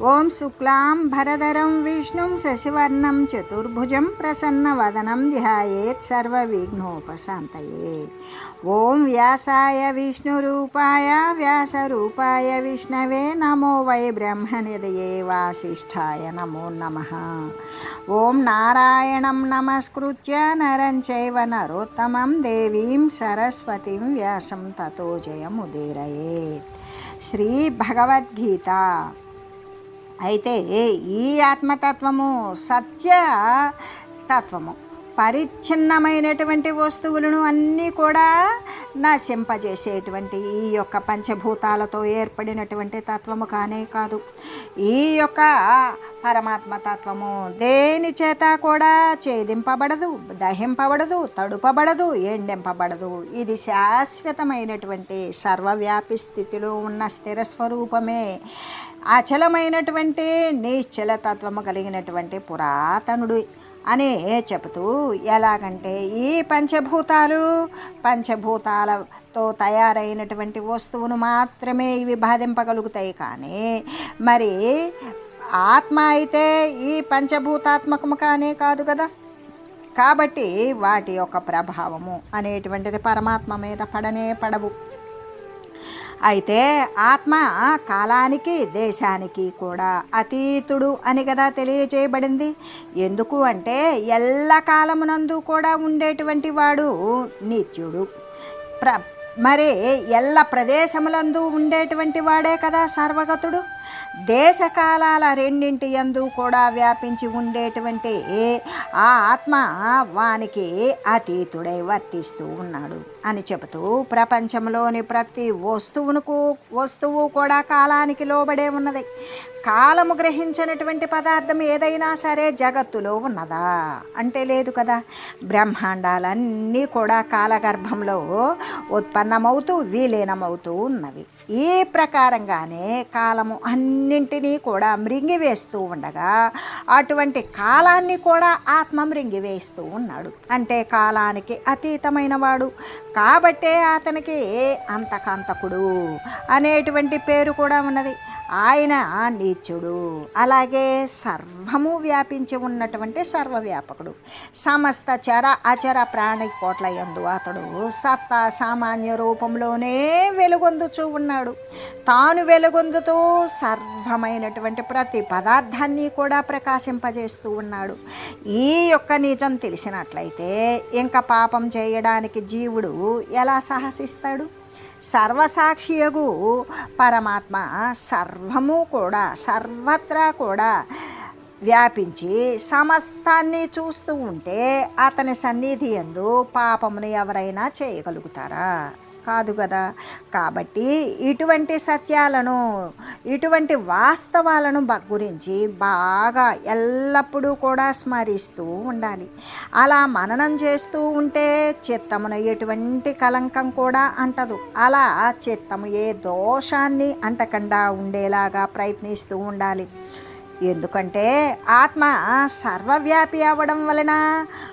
ఓం శుక్లాం భరధరం విష్ణుం శశివర్ణం చతుర్భుజం ప్రసన్నవదనం ధ్యాయేత్ సర్వవిఘ్నోపశాంతయే. ఓం వ్యాసాయ విష్ణురూపాయ వ్యాసరూపాయ విష్ణవే నమో వై బ్రహ్మనిదయే వాసిష్ఠాయ నమో నమ. ఓం నారాయణం నమస్కృత్య నరం చైవ నరోత్తమం దేవీం సరస్వతిం వ్యాసం తతో జయముదీరయే శ్రీ భగవద్గీత అయితే ఈ ఆత్మతత్వము సత్య తత్వము. పరిచ్ఛిన్నమైనటువంటి వస్తువులను అన్నీ కూడా నశింపజేసేటువంటి ఈ యొక్క పంచభూతాలతో ఏర్పడినటువంటి తత్వము కానే కాదు. ఈ యొక్క పరమాత్మ తత్వము దేని చేత కూడా ఛేదింపబడదు దహింపబడదు తడుపబడదు ఎండింపబడదు. ఇది శాశ్వతమైనటువంటి సర్వవ్యాపి స్థితిలో ఉన్న స్థిర స్వరూపమే అచలమైనటువంటి నిశ్చలతత్వము కలిగినటువంటి పురాతనుడు అని చెబుతూ ఎలాగంటే ఈ పంచభూతాలు పంచభూతాలతో తయారైనటువంటి వస్తువును మాత్రమే ఇవి బాధింపగలుగుతాయి కానీ మరి ఆత్మ అయితే ఈ పంచభూతాత్మకము కానే కాదు కదా. కాబట్టి వాటి యొక్క ప్రభావము అనేటువంటిది పరమాత్మ మీద పడనే పడవు. అయితే ఆత్మ కాలానికి దేశానికి కూడా అతీతుడు అని కదా తెలియజేయబడింది. ఎందుకు అంటే ఎల్ల కాలమునందు కూడా ఉండేటువంటి వాడు నిత్యుడు ప్ర మరి ఎల్ల ప్రదేశములందు ఉండేటువంటి వాడే కదా సర్వగతుడు. దేశకాలాల రెండింటి యందు కూడా వ్యాపించి ఉండేటువంటి ఆ ఆత్మ వానికి అతీతుడై వర్తిస్తూ ఉన్నాడు అని చెబుతూ ప్రపంచంలోని ప్రతి వస్తువునుకు వస్తువు కూడా కాలానికి లోబడే ఉన్నది. కాలము గ్రహించినటువంటి పదార్థం ఏదైనా సరే జగత్తులో ఉన్నదా? అంటే లేదు కదా. బ్రహ్మాండాలన్నీ కూడా కాలగర్భంలో ఉత్పన్నమవుతూ విలీనమవుతూ ఉన్నవి. ఈ ప్రకారంగానే కాలము అన్నింటినీ కూడా మృంగివేస్తూ ఉండగా అటువంటి కాలాన్ని కూడా ఆత్మ మృంగివేస్తూ ఉన్నాడు. అంటే కాలానికి అతీతమైన వాడు. కాబట్టే అతనికి అంతకంతకుడు అనేటువంటి పేరు కూడా ఉన్నది. ఆయన నీచుడు. అలాగే సర్వము వ్యాపించి ఉన్నటువంటి సర్వవ్యాపకుడు. సమస్త చర అచర ప్రాణి కోట్ల యందు అతడు సత్తా సామాన్య రూపంలోనే వెలుగొందుచూ ఉన్నాడు. తాను వెలుగొందుతూ సర్వమైనటువంటి ప్రతి పదార్థాన్ని కూడా ప్రకాశింపజేస్తూ ఉన్నాడు. ఈ యొక్క నిజం తెలిసినట్లయితే ఇంకా పాపం చేయడానికి జీవుడు ఎలా సాహసిస్తాడు? సర్వసాక్షియగు పరమాత్మ సర్వము కూడా సర్వత్రా కూడా వ్యాపించి సమస్తాన్ని చూస్తూ ఉంటే అతని సన్నిధి ఎందు పాపమును ఎవరైనా చేయగలుగుతారా? కాదు కదా. కాబట్టి ఇటువంటి సత్యాలను ఇటువంటి వాస్తవాలను గురించి బాగా ఎల్లప్పుడూ కూడా స్మరిస్తూ ఉండాలి. అలా మననం చేస్తూ ఉంటే చిత్తమున ఎటువంటి కలంకం కూడా అంటదు. అలా చిత్తము ఏ దోషాన్ని అంటకుండా ఉండేలాగా ప్రయత్నిస్తూ ఉండాలి. ఎందుకంటే ఆత్మ సర్వవ్యాపి అవ్వడం వలన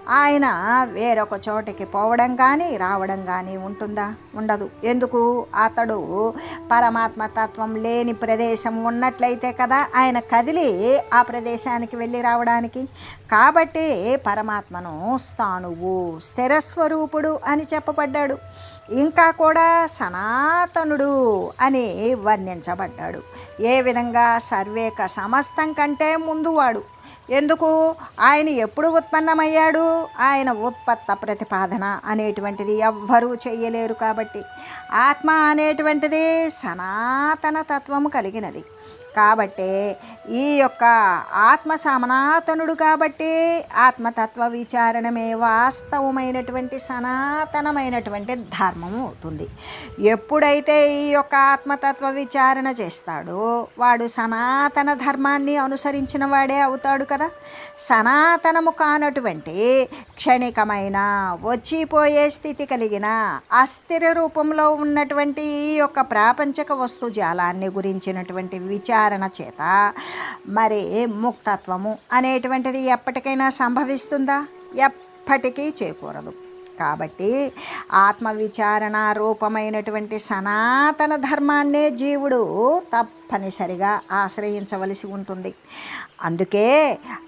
ఆయన వేరొక చోటికి పోవడం కానీ రావడం కానీ ఉంటుందా? ఉండదు. ఎందుకు? అతడు పరమాత్మ తత్వం లేని ప్రదేశం ఉన్నట్లయితే కదా ఆయన కదిలి ఆ ప్రదేశానికి వెళ్ళి రావడానికి? కాబట్టి పరమాత్మను స్థానువు స్థిరస్వరూపుడు అని చెప్పబడ్డాడు. ఇంకా కూడా సనాతనుడు అని వర్ణించబడ్డాడు. ఏ విధంగా సర్వేక సమస్తం కంటే ముందువాడు. ఎందుకు? ఆయన ఎప్పుడు ఉత్పన్నమయ్యాడు? ఆయన ఉత్పత్త ప్రతిపాదన అనేటువంటిది ఎవ్వరూ చేయలేరు కాబట్టి. ఆత్మ అనేటువంటిది సనాతన తత్వము కలిగినది. కాబట్టే ఈ యొక్క ఆత్మ సనాతనుడు కాబట్టి ఆత్మతత్వ విచారణమే వాస్తవమైనటువంటి సనాతనమైనటువంటి ధర్మం అవుతుంది. ఎప్పుడైతే ఈ యొక్క ఆత్మతత్వ విచారణ చేస్తాడో వాడు సనాతన ధర్మాన్ని అనుసరించిన వాడే అవుతాడు కదా. సనాతనము కానటువంటి క్షణికమైన వచ్చిపోయే స్థితి కలిగిన అస్థిర రూపంలో ఉన్నటువంటి ఈ యొక్క ప్రాపంచక వస్తు జాలాన్ని గురించినటువంటి విచార విచారణ చేత మరి ముక్తత్వము అనేటువంటిది ఎప్పటికైనా సంభవిస్తుందా? ఎప్పటికీ చేకూరదు. కాబట్టి ఆత్మవిచారణ రూపమైనటువంటి సనాతన ధర్మాన్నే జీవుడు తప్పనిసరిగా ఆశ్రయించవలసి ఉంటుంది. అందుకే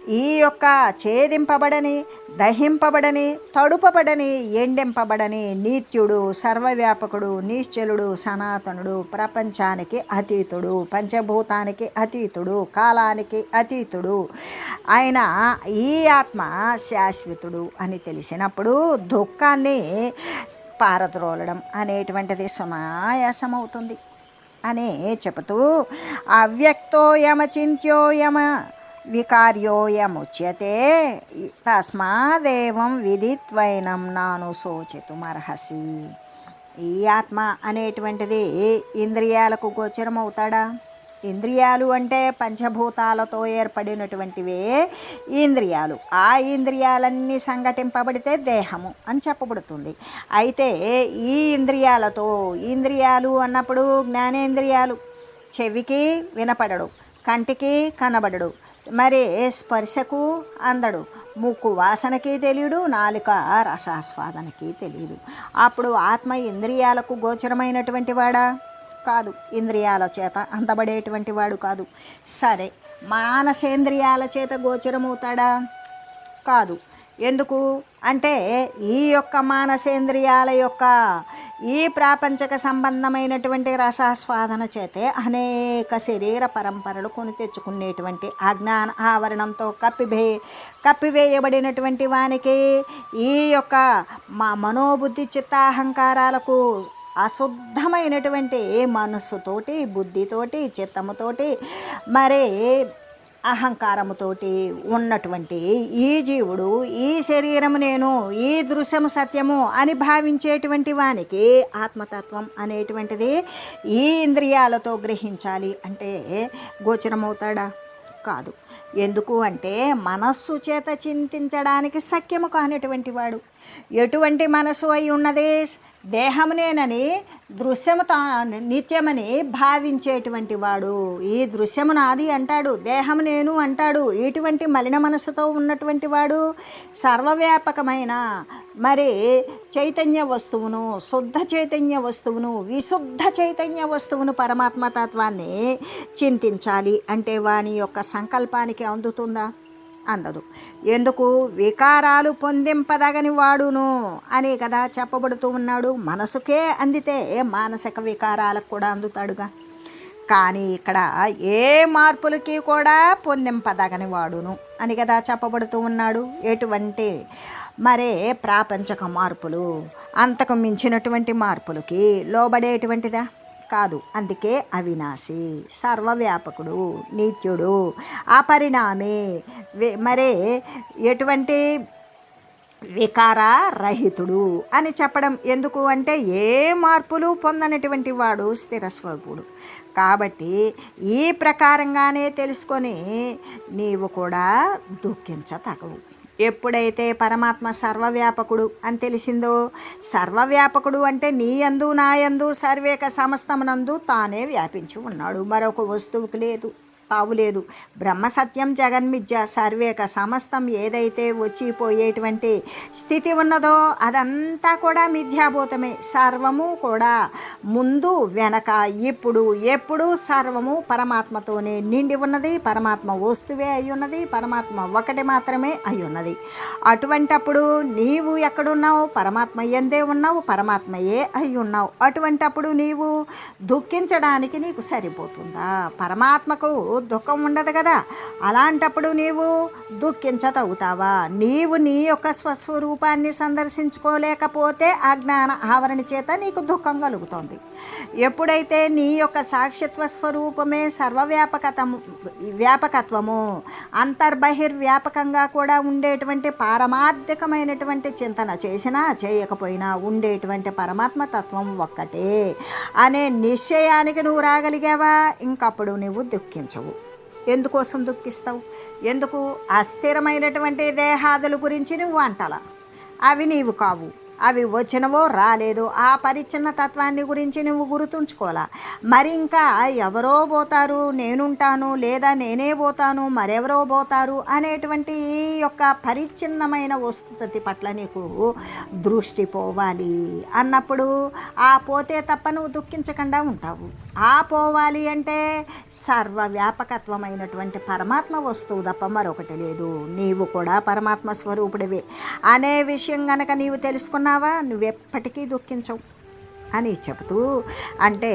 ఈ యొక్క ఛేదింపబడని దహింపబడని తడుపబడని ఎండింపబడని నిత్యుడు సర్వవ్యాపకుడు నిశ్చలుడు సనాతనుడు ప్రపంచానికి అతీతుడు పంచభూతానికి అతీతుడు కాలానికి అతీతుడు ఆయన ఈ ఆత్మ శాశ్వతుడు అని తెలిసినప్పుడు దుఃఖాన్ని పారద్రోలడం అనేటువంటిది సునాయాసమవుతుంది. అనే చెబుతూ అవ్యక్తో యమ వికార్యోయముచ్యతే తస్మాదేవం విదిత్వైనం నాను శోచితుమర్హసి. ఈ ఆత్మ అనేటువంటిది ఇంద్రియాలకు గోచరమవుతాడా? ఇంద్రియాలు అంటే పంచభూతాలతో ఏర్పడినటువంటివే ఇంద్రియాలు. ఆ ఇంద్రియాలన్నీ సంఘటింపబడితే దేహము అని చెప్పబడుతుంది. అయితే ఈ ఇంద్రియాలతో ఇంద్రియాలు అన్నప్పుడు జ్ఞానేంద్రియాలు. చెవికి వినపడడు కంటికి కనబడడు మరి స్పర్శకు అందడు. ముక్కు వాసనకి తెలియడు నాలుక రసాస్వాదనకి తెలియదు. అప్పుడు ఆత్మ ఇంద్రియాలకు గోచరమైనటువంటి వాడా? కాదు ఇంద్రియాల చేత. అంతబడేటువంటి వాడు కాదు. సరే మానసేంద్రియాల చేత గోచరమవుతాడా? కాదు. ఎందుకు? అంటే ఈ యొక్క మానసేంద్రియాల యొక్క ఈ ప్రాపంచక సంబంధమైనటువంటి రసాస్వాదన చేతే అనేక శరీర పరంపరలు కొని తెచ్చుకునేటువంటి అజ్ఞాన ఆవరణంతో కప్పివే కప్పివేయబడినటువంటి వానికి ఈ యొక్క మా మనోబుద్ధి చిత్తాహంకారాలకు అశుద్ధమైనటువంటి మనస్సుతోటి బుద్ధితోటి చిత్తముతోటి మరి అహంకారముతోటి ఉన్నటువంటి ఈ జీవుడు ఈ శరీరము నేను ఈ దృశ్యము సత్యము అని భావించేటువంటి వానికి ఆత్మతత్వం అనేటువంటిది ఈ ఇంద్రియాలతో గ్రహించాలి అంటే గోచరమవుతాడా? కాదు. ఎందుకు అంటే మనస్సు చేత చింతించడానికి సఖ్యము కానిటువంటి వాడు. ఎటువంటి మనసు అయి ఉన్నదే దేహమునేనని దృశ్యము తా నిత్యమని భావించేటువంటి వాడు. ఈ దృశ్యము నాది అంటాడు దేహము నేను అంటాడు. ఇటువంటి మలిన మనసుతో ఉన్నటువంటి వాడు సర్వవ్యాపకమైన మరి చైతన్య వస్తువును శుద్ధ చైతన్య వస్తువును విశుద్ధ చైతన్య వస్తువును పరమాత్మ తత్వాన్ని చింతించాలి. అంటే వాని యొక్క సంకల్పానికి అందుతుందా? అందదు. ఎందుకు? వికారాలు పొందింపదగని వాడును. అని కదా చెప్పబడుతూ ఉన్నాడు. మనసుకే అందితే మానసిక వికారాలకు కూడా అందుతాడుగా. కానీ ఇక్కడ ఏ మార్పులకి కూడా పొందింపదగని వాడును అని కదా చెప్పబడుతూ ఉన్నాడు. ఎటువంటి? మరే ప్రాపంచక మార్పులు అంతకు మించినటువంటి మార్పులకి లోబడేటువంటిదా? కాదు. అందుకే అవినాశి సర్వవ్యాపకుడు నిత్యుడు. అపరిణామి పరిణామే మరే ఎటువంటి వికార రహితుడు అని చెప్పడం ఎందుకు అంటే ఏ మార్పులు పొందనటువంటి వాడు స్థిరస్వరూపుడు. కాబట్టి ఈ ప్రకారంగానే తెలుసుకొని నీవు కూడా దుఃఖించతగవు ఎప్పుడైతే పరమాత్మ సర్వవ్యాపకుడు అని తెలిసిందో సర్వవ్యాపకుడు అంటే నీ యందు నా యందు సర్వేక సమస్తమునందు తానే వ్యాపించి ఉన్నాడు. మరొక వస్తువుకు లేదు. తావు బ్రహ్మసత్యం బ్రహ్మ సత్యం సర్వేక సమస్తం ఏదైతే వచ్చిపోయేటువంటి స్థితి ఉన్నదో అదంతా కూడా మిథ్యాభూతమే. సర్వము కూడా ముందు వెనక ఇప్పుడు ఎప్పుడు సర్వము పరమాత్మతోనే నిండి ఉన్నది. పరమాత్మ వస్తువే అయి ఉన్నది. పరమాత్మ ఒకటి మాత్రమే అయి ఉన్నది. అటువంటప్పుడు నీవు ఎక్కడున్నావు? పరమాత్మ ఎందే ఉన్నావు? పరమాత్మయే అయి ఉన్నావు. అటువంటప్పుడు నీవు దుఃఖించడానికి నీకు సరిపోతుందా? పరమాత్మకు దుఃఖం ఉండదు కదా. అలాంటప్పుడు నీవు దుఃఖించతవుతావా నీవు నీ యొక్క స్వస్వరూపాన్ని సందర్శించుకోలేకపోతే ఆ జ్ఞాన ఆవరణ చేత నీకు దుఃఖం కలుగుతుంది. ఎప్పుడైతే నీ యొక్క సాక్షిత్వ స్వరూపమే సర్వవ్యాపకతము వ్యాపకత్వము అంతర్బహిర్వ్యాపకంగా కూడా ఉండేటువంటి పారమార్థికమైనటువంటి చింతన చేసినా చేయకపోయినా ఉండేటువంటి పరమాత్మ తత్వం ఒక్కటే. అనే నిశ్చయానికి నువ్వు రాగలిగావా? ఇంకప్పుడు నువ్వు దుఃఖించవు. ఎందుకోసం దుఃఖిస్తావు? ఎందుకు అస్థిరమైనటువంటి దేహాదుల గురించి నువ్వు అంటలా? అవి నీవు కావు. అవి వచ్చినవో రాలేదు. ఆ పరిచ్ఛిన్న తత్వాన్ని గురించి నువ్వు గుర్తుంచుకోవాలా? మరి ఇంకా ఎవరో పోతారు నేనుంటాను లేదా నేనే పోతాను మరెవరో పోతారు అనేటువంటి ఈ యొక్క పరిచ్ఛిన్నమైన వస్తుతి పట్ల నీకు దృష్టి పోవాలి. అన్నప్పుడు ఆ పోతే తప్ప నువ్వు దుఃఖించకుండా ఉంటావు. ఆ పోవాలి అంటే సర్వవ్యాపకత్వమైనటువంటి పరమాత్మ వస్తువు తప్ప మరొకటి లేదు. నీవు కూడా పరమాత్మ స్వరూపుడివి. అనే విషయం గనక నీవు తెలుసుకున్న తెలుసుకున్నావా నువ్వెప్పటికీ దుఃఖించవు అని చెబుతూ అంటే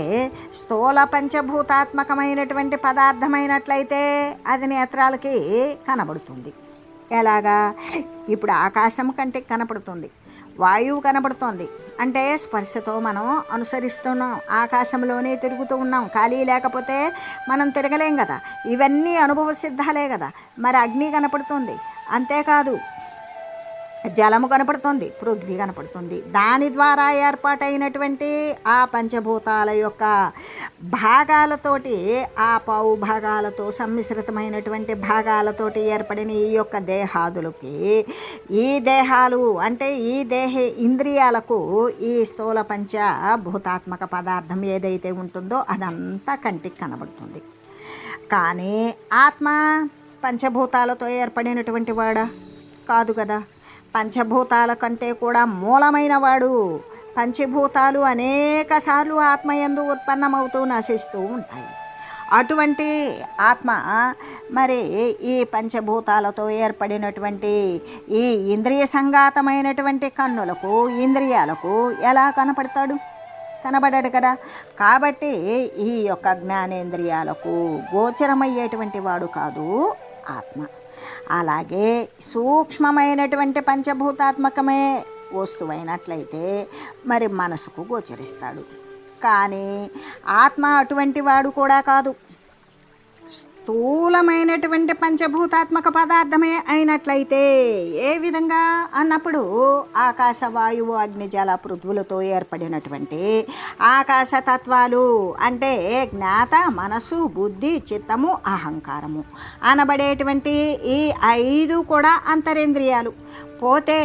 స్థూల పంచభూతాత్మకమైనటువంటి పదార్థమైనట్లయితే అది నేత్రాలకి కనబడుతుంది. ఎలాగా? ఇప్పుడు ఆకాశం కంటికి కనపడుతుంది వాయువు కనబడుతోంది. అంటే స్పర్శతో మనం అనుసరిస్తున్నాం ఆకాశంలోనే తిరుగుతూ ఉన్నాం. ఖాళీ లేకపోతే మనం తిరగలేం కదా? ఇవన్నీ అనుభవ సిద్ధాలే కదా. మరి అగ్ని కనపడుతుంది. అంతేకాదు జలము కనపడుతుంది పృథ్వీ కనపడుతుంది. దాని ద్వారా ఏర్పాటైనటువంటి ఆ పంచభూతాల యొక్క భాగాలతోటి ఆ పావు భాగాలతో సమ్మిశ్రితమైనటువంటి భాగాలతోటి ఏర్పడిన ఈ యొక్క దేహాదులకి ఈ దేహాలు అంటే ఈ దేహ ఇంద్రియాలకు ఈ స్థూల పంచ భూతాత్మక పదార్థం ఏదైతే ఉంటుందో అదంతా కంటికి కనబడుతుంది. కానీ ఆత్మ పంచభూతాలతో ఏర్పడినటువంటి వాడా? కాదు కదా. పంచభూతాల కంటే కూడా మూలమైన వాడు పంచభూతాలు అనేక సార్లు ఆత్మయందు ఉత్పన్నమవుతూ నశిస్తూ ఉంటాయి. అటువంటి ఆత్మ మరి ఈ పంచభూతాలతో ఏర్పడినటువంటి ఈ ఇంద్రియ సంఘాతమైనటువంటి కన్నులకు ఇంద్రియాలకు ఎలా కనపడతాడు? కనబడాడు కదా. కాబట్టి ఈ యొక్క జ్ఞానేంద్రియాలకు గోచరమయ్యేటువంటి వాడు కాదు ఆత్మ. అలాగే సూక్ష్మమైనటువంటి పంచభూతాత్మకమే వస్తువైనట్లయితే మరి మనసుకు గోచరిస్తాడు. కానీ ఆత్మ అటువంటి వాడు కూడా కాదు. స్థూలమైనటువంటి పంచభూతాత్మక పదార్థమే అయినట్లయితే ఏ విధంగా? అన్నప్పుడు ఆకాశ వాయువు అగ్ని పృథ్వులతో ఏర్పడినటువంటి ఆకాశ తత్వాలు అంటే జ్ఞాత మనసు బుద్ధి చిత్తము అహంకారము. అనబడేటువంటి ఈ ఐదు కూడా అంతరేంద్రియాలు. పోతే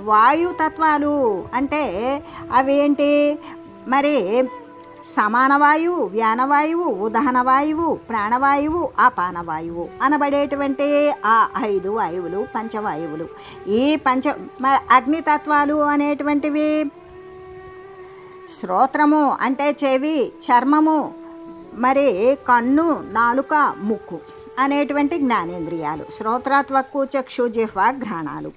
వాయు తత్వాలు అంటే అవేంటి? మరి సమానవాయువు వ్యానవాయువు ఉదహనవాయువు ప్రాణవాయువు అపానవాయువు అనబడేటువంటి ఆ ఐదు వాయువులు పంచవాయువులు. ఈ పంచ అగ్నితత్వాలు అనేటువంటివి శ్రోత్రము అంటే చెవి చర్మము మరి కన్ను నాలుక ముక్కు అనేటువంటి జ్ఞానేంద్రియాలు. శ్రోత్రత్వక్కు చక్షు జిహ్వ ఘ్రాణాలు.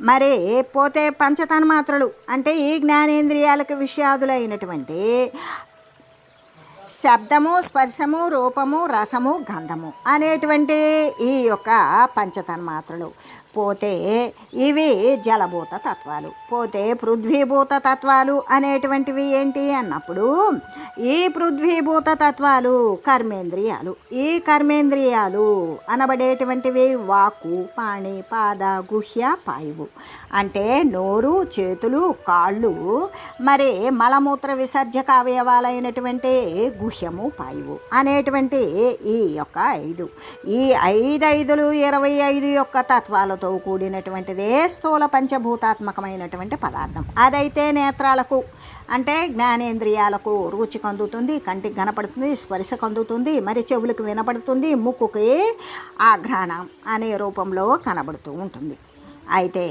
మరి పోతే పంచతన్మాత్రలు అంటే ఈ జ్ఞానేంద్రియాలకు విషయాదులైనటువంటి శబ్దము స్పర్శము రూపము రసము గంధము అనేటువంటి ఈ యొక్క పంచతన్మాత్రలు. పోతే ఇవి జలభూత తత్వాలు పోతే పృథ్వీభూత తత్వాలు అనేటువంటివి ఏంటి అన్నప్పుడు ఈ పృథ్వీభూత తత్వాలు కర్మేంద్రియాలు. ఈ కర్మేంద్రియాలు అనబడేటువంటివి వాకు పాణి పాద గుహ్య పాయువు. అంటే నోరు చేతులు కాళ్ళు మరి మలమూత్ర విసర్జక అవయవాలైనటువంటి గుహ్యము పాయువు అనేటువంటి ఈ యొక్క ఐదు. ఈ ఐదు ఐదులు ఇరవై ఐదు యొక్క తత్వాలు తత్వాలతో కూడినటువంటిదే స్థూల పంచభూతాత్మకమైనటువంటి పదార్థం. అదైతే నేత్రాలకు అంటే జ్ఞానేంద్రియాలకు రుచి కందుతుంది కంటికి కనపడుతుంది స్పర్శ కందుతుంది మరి చెవులకు వినపడుతుంది ముక్కుకి ఆఘ్రాణం అనే రూపంలో కనబడుతూ ఉంటుంది. అయితే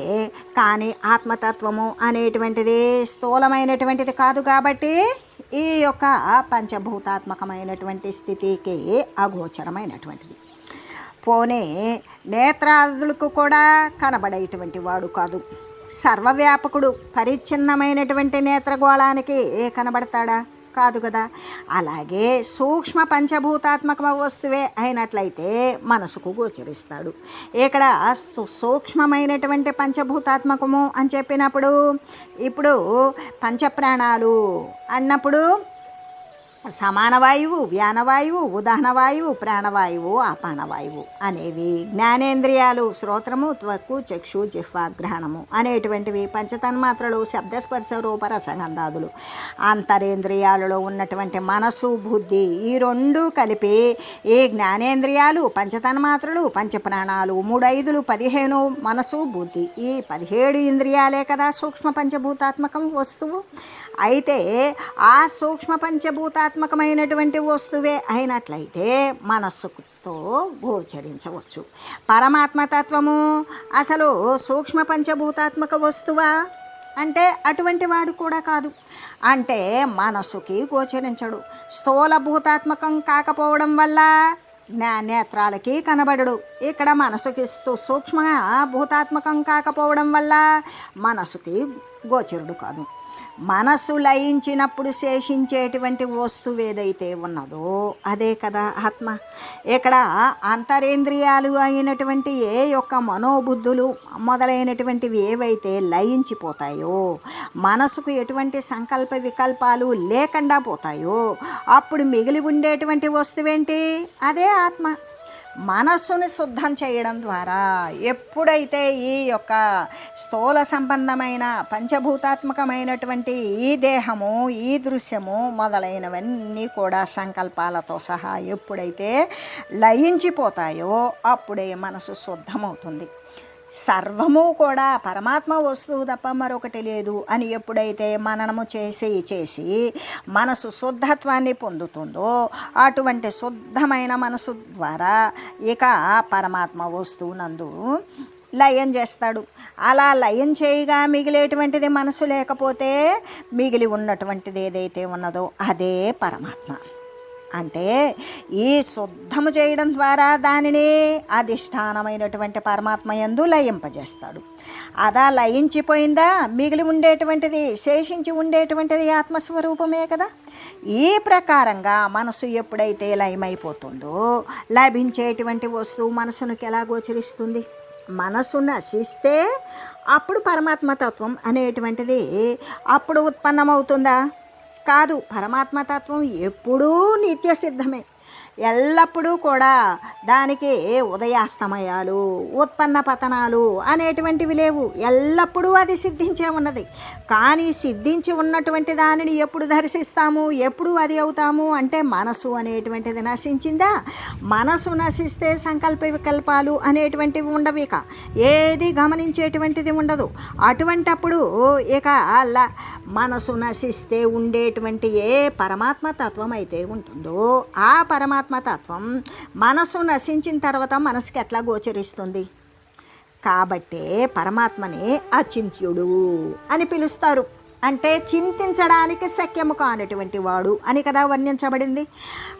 కానీ ఆత్మతత్వము అనేటువంటిది స్థూలమైనటువంటిది కాదు కాబట్టి ఈ యొక్క పంచభూతాత్మకమైనటువంటి స్థితికి అగోచరమైనటువంటిది. పోనే నేత్రాదులకు కూడా కనబడేటువంటి వాడు కాదు. సర్వవ్యాపకుడు పరిచ్ఛిన్నమైనటువంటి నేత్రగోళానికి కనబడతాడా? కాదు కదా. అలాగే సూక్ష్మ పంచభూతాత్మక వస్తువే అయినట్లయితే మనసుకు గోచరిస్తాడు. ఇక్కడ సూక్ష్మమైనటువంటి పంచభూతాత్మకము అని చెప్పినప్పుడు ఇప్పుడు పంచప్రాణాలు అన్నప్పుడు సమాన వాయువు వ్యానవాయువు ఉదాహరణ వాయువు ప్రాణవాయువు ఆపానవాయువు అనేవి జ్ఞానేంద్రియాలు శ్రోత్రము త్వక్కు చక్షు జిహ్వ గ్రహణము అనేటువంటివి పంచతన్మాత్రలు శబ్దస్పర్శ రూప రసగంధాదులు. అంతరేంద్రియాలలో ఉన్నటువంటి మనసు బుద్ధి ఈ రెండు కలిపి ఈ జ్ఞానేంద్రియాలు పంచతన్మాత్రలు పంచప్రాణాలు మూడైదులు పదిహేను మనసు బుద్ధి ఈ పదిహేడు ఇంద్రియాలే కదా సూక్ష్మ పంచభూతాత్మకం వస్తువు. అయితే ఆ సూక్ష్మ పరమాత్మకమైనటువంటి వస్తువే అయినట్లయితే మనస్సుతో గోచరించవచ్చు. పరమాత్మతత్వము అసలు సూక్ష్మ పంచభూతాత్మక వస్తువా? అంటే అటువంటి వాడు కూడా కాదు. అంటే మనసుకి గోచరించడు. స్థూల భూతాత్మకం కాకపోవడం వల్ల జ్ఞా నేత్రాలకి కనబడడు. ఇక్కడ మనసుకి స్థూ- సూక్ష్మ భూతాత్మకం కాకపోవడం వల్ల మనసుకి గోచరుడు కాదు. మనసు లయించినప్పుడు శేషించేటువంటి వస్తువు ఏదైతే ఉన్నదో అదే కదా ఆత్మ. ఇక్కడ అంతరేంద్రియాలు అయినటువంటి ఏ యొక్క మనోబుద్ధులు మొదలైనటువంటివి ఏవైతే లయించిపోతాయో మనసుకు ఎటువంటి సంకల్ప వికల్పాలు లేకుండా పోతాయో అప్పుడు మిగిలి ఉండేటువంటి వస్తువేంటి? అదే ఆత్మ. మనస్సుని శుద్ధం చేయడం ద్వారా ఎప్పుడైతే ఈ యొక్క స్థూల సంబంధమైన పంచభూతాత్మకమైనటువంటి ఈ దేహము ఈ దృశ్యము మొదలైనవన్నీ కూడా సంకల్పాలతో సహా ఎప్పుడైతే లయించిపోతాయో అప్పుడే మనసు శుద్ధమవుతుంది. సర్వము కూడా పరమాత్మ వస్తువు తప్ప మరొకటి లేదు అని ఎప్పుడైతే మననము చేసి చేసి మనసు శుద్ధత్వాన్ని పొందుతుందో అటువంటి శుద్ధమైన మనసు ద్వారా ఇక పరమాత్మ వస్తువు నందు లయం చేస్తాడు. అలా లయం చేయగా మిగిలేటువంటిది మనసు లేకపోతే మిగిలి ఉన్నటువంటిది ఏదైతే ఉన్నదో అదే పరమాత్మ. అంటే ఈ శుద్ధము చేయడం ద్వారా దానిని అధిష్టానమైనటువంటి పరమాత్మ యందు లయింపజేస్తాడు. అదా లయించిపోయిందా? మిగిలి ఉండేటువంటిది శేషించి ఉండేటువంటిది ఆత్మస్వరూపమే కదా. ఈ ప్రకారంగా మనసు ఎప్పుడైతే లయమైపోతుందో లభించేటువంటి వస్తువు మనసునికి ఎలా గోచరిస్తుంది? మనసు నశిస్తే అప్పుడు పరమాత్మతత్వం అనేటువంటిది అప్పుడు ఉత్పన్నమవుతుందా? కాదు. పరమాత్మతత్వం ఎప్పుడూ నిత్య సిద్ధమే ఎల్లప్పుడూ కూడా దానికి ఉదయాస్తమయాలు ఉత్పన్న పతనాలు అనేటువంటివి లేవు. ఎల్లప్పుడూ అది సిద్ధించే ఉన్నది. కానీ సిద్ధించి ఉన్నటువంటి దానిని ఎప్పుడు దర్శిస్తాము? ఎప్పుడు అది అవుతాము? అంటే మనసు అనేటువంటిది నశించిందా? మనసు నశిస్తే సంకల్ప వికల్పాలు అనేటువంటివి ఉండవు ఇక. ఏది గమనించేటువంటిది ఉండదు. అటువంటప్పుడు ఇక అలా మనసు నశిస్తే ఉండేటువంటి ఏ పరమాత్మ తత్వం అయితే ఉంటుందో ఆ పరమాత్మ తత్వం మనసు నశించిన తర్వాత మనసుకి ఎట్లా గోచరిస్తుంది? కాబట్టే పరమాత్మని అచింత్యుడు అని పిలుస్తారు. అంటే చింతించడానికి శక్యము కానటువంటి వాడు అని కదా వర్ణించబడింది.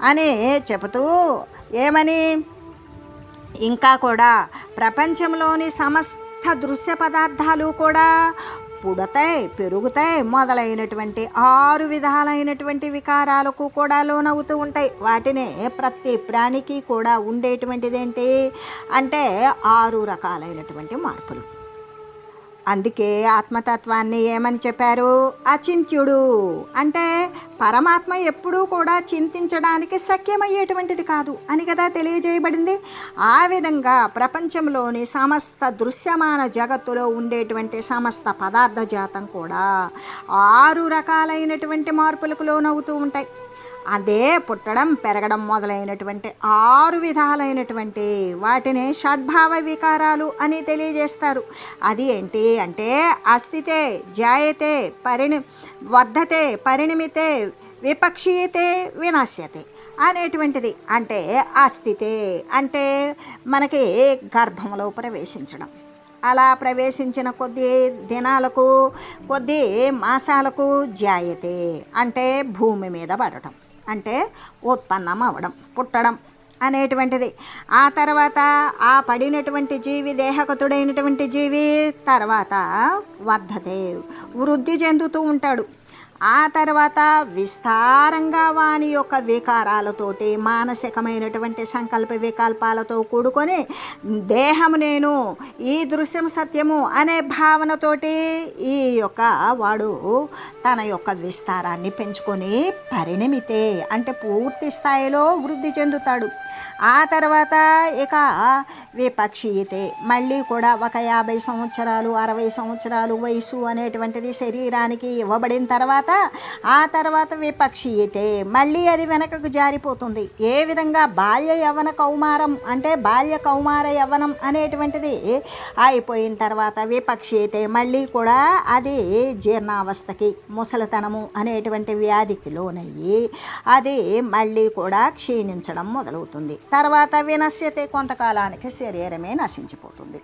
అని చెబుతూ ఏమని? ఇంకా కూడా ప్రపంచంలోని సమస్త దృశ్య పదార్థాలు కూడా పుడతాయి పెరుగుతాయి మొదలైనటువంటి ఆరు విధాలైనటువంటి వికారాలకు కూడా లోనవుతూ ఉంటాయి. వాటినే ప్రతి ప్రాణికి కూడా ఉండేటువంటిదేంటి? అంటే ఆరు రకాలైనటువంటి మార్పులు. అందుకే ఆత్మతత్వాన్ని ఏమని చెప్పారు? అచింత్యుడు. అంటే పరమాత్మ ఎప్పుడూ కూడా చింతించడానికి సఖ్యమయ్యేటువంటిది కాదు అని కదా తెలియజేయబడింది. ఆ విధంగా ప్రపంచంలోని సమస్త దృశ్యమాన జగత్తులో ఉండేటువంటి సమస్త పదార్థ జాతం కూడా ఆరు రకాలైనటువంటి మార్పులకు లోనవుతూ ఉంటాయి. అదే పుట్టడం పెరగడం మొదలైనటువంటి ఆరు విధాలైనటువంటి వాటిని షడ్భావ వికారాలు అని తెలియజేస్తారు. అది ఏంటి అంటే అస్థితే జాయతే పరిణి వర్ధతే పరిణమితే విపక్షీయతే వినాశ్యతే అనేటువంటిది. అంటే అస్థితే అంటే మనకి గర్భంలో ప్రవేశించడం. అలా ప్రవేశించిన కొద్ది దినాలకు కొద్ది మాసాలకు జాయతే అంటే భూమి మీద పడటం. అంటే ఉత్పన్నం అవ్వడం పుట్టడం అనేటువంటిది. ఆ తర్వాత ఆ పడినటువంటి జీవి దేహగతుడైనటువంటి జీవి తర్వాత వర్ధతే వృద్ధి చెందుతూ ఉంటాడు. ఆ తర్వాత విస్తారంగా వాని యొక్క వికారాలతోటి మానసికమైనటువంటి సంకల్ప వికల్పాలతో కూడుకొని దేహము నేను ఈ దృశ్యం సత్యము అనే భావనతోటి ఈ యొక్క వాడు తన యొక్క విస్తారాన్ని పెంచుకొని పరిణమితే అంటే పూర్తి స్థాయిలో వృద్ధి చెందుతాడు. ఆ తర్వాత ఇక విపక్షీయతే మళ్ళీ కూడా ఒక యాభై సంవత్సరాలు అరవై సంవత్సరాలు వయసు అనేటువంటిది శరీరానికి ఇవ్వబడిన తర్వాత ఆ తర్వాత విపక్షీయతే మళ్ళీ అది వెనకకు జారిపోతుంది. ఏ విధంగా బాల్య యవ్వన కౌమారం అంటే బాల్య కౌమార యవ్వనం అనేటువంటిది అయిపోయిన తర్వాత విపక్షీయతే మళ్ళీ కూడా అది జీర్ణావస్థకి ముసలితనము అనేటువంటి వ్యాధికి లోనయ్యి అది మళ్ళీ కూడా క్షీణించడం మొదలవుతుంది. తర్వాత వినశ్యతే కొంతకాలానికి శరీరమే నశించిపోతుంది.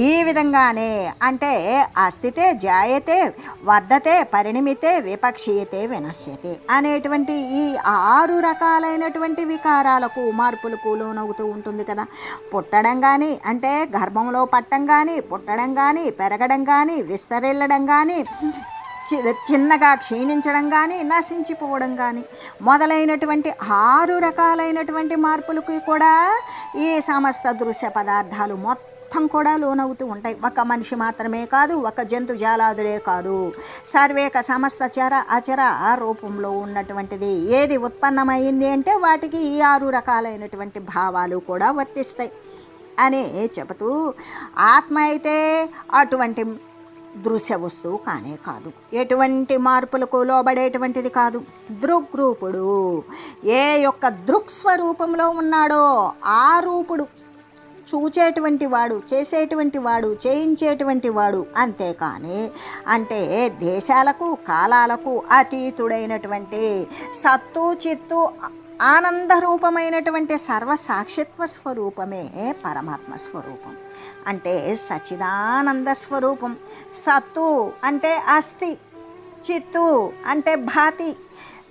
ఈ విధంగానే అంటే అస్థితే జాయతే వర్ధతే పరిణమితే విపక్షీయతే వినశ్యతే అనేటువంటి ఈ ఆరు రకాలైనటువంటి వికారాలకు మార్పులకు లోనవుతూ ఉంటుంది కదా. పుట్టడం కానీ అంటే గర్భంలో పట్టడం కానీ పుట్టడం కానీ పెరగడం కానీ విస్తరిల్లడం కానీ చి- చిన్నగా క్షీణించడం కానీ నశించిపోవడం కానీ మొదలైనటువంటి ఆరు రకాలైనటువంటి మార్పులకి కూడా ఈ సమస్త దృశ్య పదార్థాలు మొత్తం కూడా లోనవుతూ ఉంటాయి. ఒక మనిషి మాత్రమే కాదు ఒక జంతు జాలాదులే కాదు. సర్వేక సమస్త చర అచర రూపంలో ఉన్నటువంటిది. ఏది ఉత్పన్నమైంది అంటే వాటికి ఈ ఆరు రకాలైనటువంటి భావాలు కూడా వర్తిస్తాయి అని చెబుతూ ఆత్మ అయితే అటువంటి దృశ్య వస్తువు కానే కాదు. ఎటువంటి మార్పులకు లోబడేటువంటిది కాదు. దృగ్రూపుడు ఏ యొక్క దృక్స్వరూపంలో ఉన్నాడో ఆ రూపుడు చూచేటువంటి వాడు చేసేటువంటి వాడు చేయించేటువంటి వాడు అంతేకాని అంటే దేశాలకు కాలాలకు అతీతుడైనటువంటి సత్తు చిత్తు ఆనంద రూపమైనటువంటి సర్వసాక్షిత్వ స్వరూపమే పరమాత్మ స్వరూపం. అంటే సచిదానంద స్వరూపం. సత్తు అంటే అస్థి చిత్తు అంటే భాతి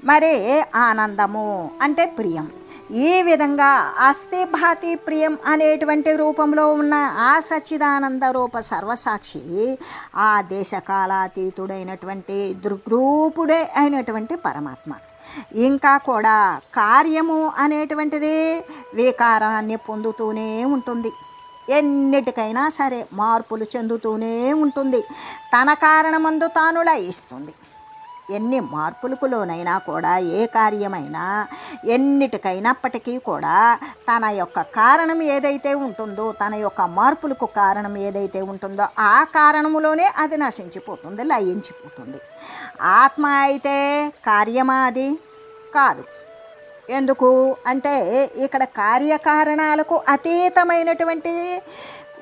మరే ఆనందము అంటే ప్రియం. ఈ విధంగా అస్థిభాతి ప్రియం అనేటువంటి రూపంలో ఉన్న ఆ సచ్చిదానంద రూప సర్వసాక్షి ఆ దేశకాలాతీతుడైనటువంటి దృగ్రూపుడే అయినటువంటి పరమాత్మ. ఇంకా కూడా కార్యము అనేటువంటిది వికారాన్ని పొందుతూనే ఉంటుంది. ఎన్నిటికైనా సరే మార్పులు చెందుతూనే ఉంటుంది. తన కారణమందు తాను లయిస్తుంది. ఎన్ని మార్పులకు లోనైనా కూడా ఏ కార్యమైనా ఎన్నిటికైనప్పటికీ కూడా తన యొక్క కారణం ఏదైతే ఉంటుందో తన యొక్క మార్పులకు కారణం ఏదైతే ఉంటుందో ఆ కారణములోనే అది నశించిపోతుంది లయించిపోతుంది. ఆత్మ అయితే కార్యమా అది? కాదు. ఎందుకు? అంటే ఇక్కడ కార్యకారణాలకు అతీతమైనటువంటి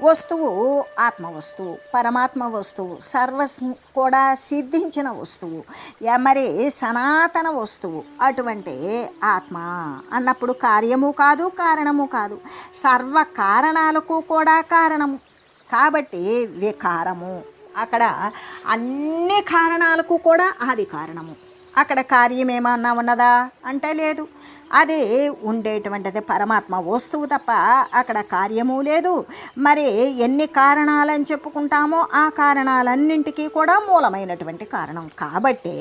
వస్తువు ఆత్మ వస్తువు పరమాత్మ వస్తువు సర్వ కూడా సిద్ధించిన వస్తువు. మరి సనాతన వస్తువు అటువంటి ఆత్మ అన్నప్పుడు కార్యము కాదు కారణము కాదు. సర్వ కారణాలకు కూడా కారణము. కాబట్టి వికారము. అక్కడ అన్ని కారణాలకు కూడా అది కారణము. అక్కడ కార్యం ఏమన్నా ఉన్నదా? అంటే లేదు. అది ఉండేటువంటిది పరమాత్మ వస్తువు తప్ప అక్కడ కార్యము లేదు. మరి ఎన్ని కారణాలని చెప్పుకుంటామో ఆ కారణాలన్నింటికీ కూడా మూలమైనటువంటి కారణం. కాబట్టి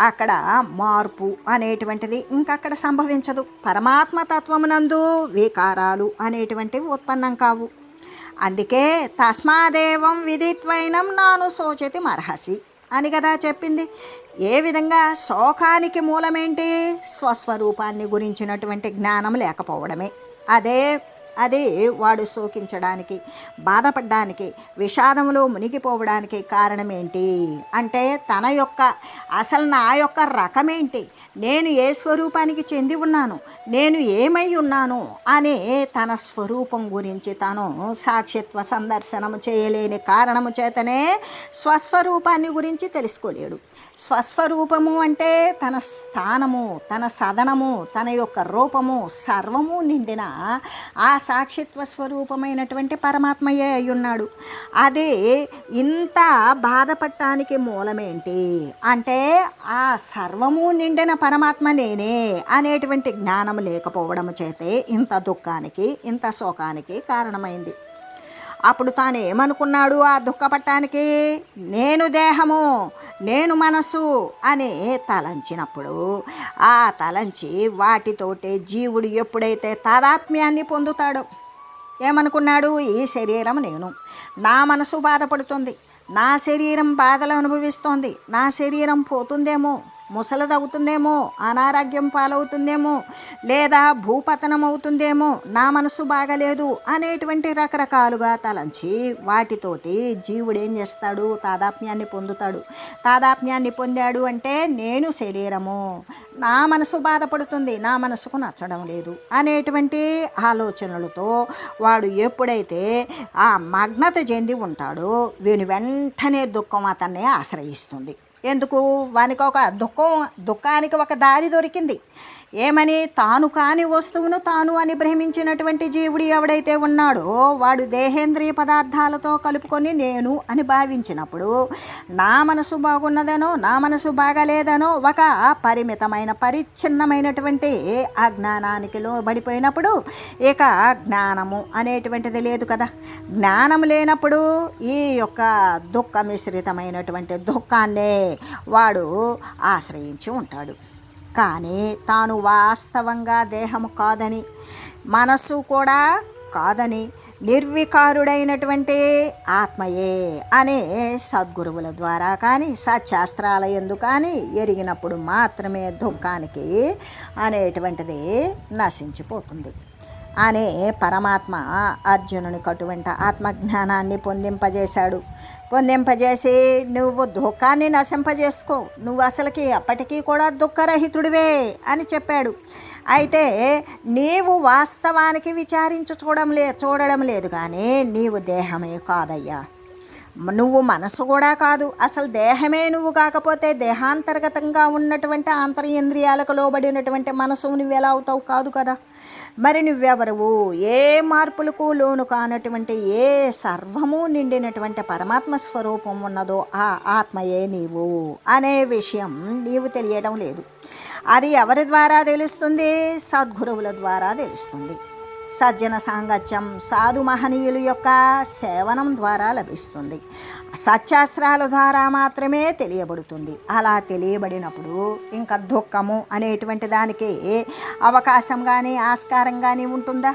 అక్కడ మార్పు అనేటువంటిది ఇంకక్కడ సంభవించదు. పరమాత్మ తత్వమునందు వికారాలు అనేటువంటివి ఉత్పన్నం కావు. అందుకే తస్మాదేవం విధిత్వైనం నాను శోచతి మర్హసి. అని కదా చెప్పింది. ఏ విధంగా శోకానికి మూలమేంటి? స్వస్వరూపాన్ని గురించినటువంటి జ్ఞానం లేకపోవడమే. అదే అది వాడు శోకించడానికి బాధపడడానికి విషాదంలో మునిగిపోవడానికి కారణం ఏంటి అంటే తన యొక్క అసలు నా యొక్క రకమేంటి? నేను ఏ స్వరూపానికి చెంది ఉన్నాను? నేను ఏమై ఉన్నాను? అనే తన స్వరూపం గురించి తను సాక్షిత్వ సందర్శనము చేయలేని కారణము చేతనే స్వస్వరూపాన్ని గురించి తెలుసుకోలేడు. స్వస్వరూపము అంటే తన స్థానము తన సదనము తన యొక్క రూపము సర్వము నిండిన ఆ సాక్షిత్వ స్వరూపమైనటువంటి పరమాత్మయే అయి ఉన్నాడు అదే ఇంత బాధపడటానికి మూలమేంటి? అంటే ఆ సర్వము నిండిన పరమాత్మ నేనే అనేటువంటి జ్ఞానం లేకపోవడం చేతే ఇంత దుఃఖానికి ఇంత శోకానికి కారణమైంది. అప్పుడు తాను ఏమనుకున్నాడు ఆ దుఃఖపట్టానికి? నేను దేహము నేను మనసు అని తలంచినప్పుడు ఆ తలంచి వాటితోటే జీవుడు ఎప్పుడైతే తాదాత్మ్యాన్ని పొందుతాడో ఏమనుకున్నాడు? ఈ శరీరం నేను. నా మనసు బాధపడుతుంది. నా శరీరం బాధలు అనుభవిస్తోంది. నా శరీరం పోతుందేమో? ముసలదవుతుందేమో అనారోగ్యం పాలవుతుందేమో లేదా భూపతనం అవుతుందేమో నా మనసు బాగలేదు అనేటువంటి రకరకాలుగా తలంచి వాటితోటి జీవుడు ఏం చేస్తాడు? తాదాత్మ్యాన్ని పొందుతాడు. తాదాత్మ్యాన్ని పొందాడు అంటే నేను శరీరము. నా మనసు బాధపడుతుంది నా మనసుకు నచ్చడం లేదు అనేటువంటి ఆలోచనలతో వాడు ఎప్పుడైతే ఆ మగ్నత చెంది ఉంటాడో వీని వెంటనే దుఃఖం అతన్ని ఆశ్రయిస్తుంది. ఎందుకు? వానికి ఒక దుఃఖం దుఃఖానికి ఒక దారి దొరికింది. ఏమని? తాను కాని వస్తువును తాను అని భ్రమించినటువంటి జీవుడు ఎవడైతే ఉన్నాడో వాడు దేహేంద్రియ పదార్థాలతో కలుపుకొని నేను అని భావించినప్పుడు నా మనసు బాగున్నదనో నా మనసు బాగలేదనో ఒక పరిమితమైన పరిచ్ఛిన్నమైనటువంటి అజ్ఞానానికి లోబడిపోయినప్పుడు ఇక జ్ఞానము అనేటువంటిది లేదు కదా. జ్ఞానం లేనప్పుడు ఈ యొక్క దుఃఖ మిశ్రితమైనటువంటి దుఃఖాన్నే వాడు ఆశ్రయించి ఉంటాడు. కానీ తాను వాస్తవంగా దేహము కాదని మనస్సు కూడా కాదని నిర్వికారుడైనటువంటి ఆత్మయే అనే సద్గురువుల ద్వారా కానీ సత్శాస్త్రాల ఎందు కానీ ఎరిగినప్పుడు మాత్రమే దుఃఖానికి అనేటువంటిది నశించిపోతుంది. అనే పరమాత్మ అర్జునునికి అటువంటి ఆత్మజ్ఞానాన్ని పొందింపజేశాడు. పొందింపజేసి నువ్వు దుఃఖాన్ని నశింపజేసుకో. నువ్వు అసలుకి అప్పటికీ కూడా దుఃఖరహితుడివే అని చెప్పాడు. అయితే నీవు వాస్తవానికి విచారించ చూడడం లే చూడడం లేదు కానీ నీవు దేహమే కాదయ్యా. నువ్వు మనసు కూడా కాదు. అసలు దేహమే నువ్వు కాకపోతే దేహాంతర్గతంగా ఉన్నటువంటి ఆంతర్యేంద్రియాలకు లోబడినటువంటి మనసు నువ్వు ఎలా అవుతావు కాదు కదా. మరి నువ్వెవరువు? ఏ మార్పులకు లోను కానటువంటి ఏ సర్వము నిండినటువంటి పరమాత్మ స్వరూపం ఉన్నదో ఆ ఆత్మయే నీవు అనే విషయం నీవు తెలియడం లేదు. అది ఎవరి ద్వారా తెలుస్తుంది? సద్గురువుల ద్వారా తెలుస్తుంది. సజ్జన సాంగత్యం సాధు మహనీయుల యొక్క సేవనం ద్వారా లభిస్తుంది. సత్యాస్త్రాల ద్వారా మాత్రమే తెలియబడుతుంది. అలా తెలియబడినప్పుడు ఇంకా దుఃఖము అనేటువంటి దానికి అవకాశం కానీ ఆస్కారం కానీ ఉంటుందా?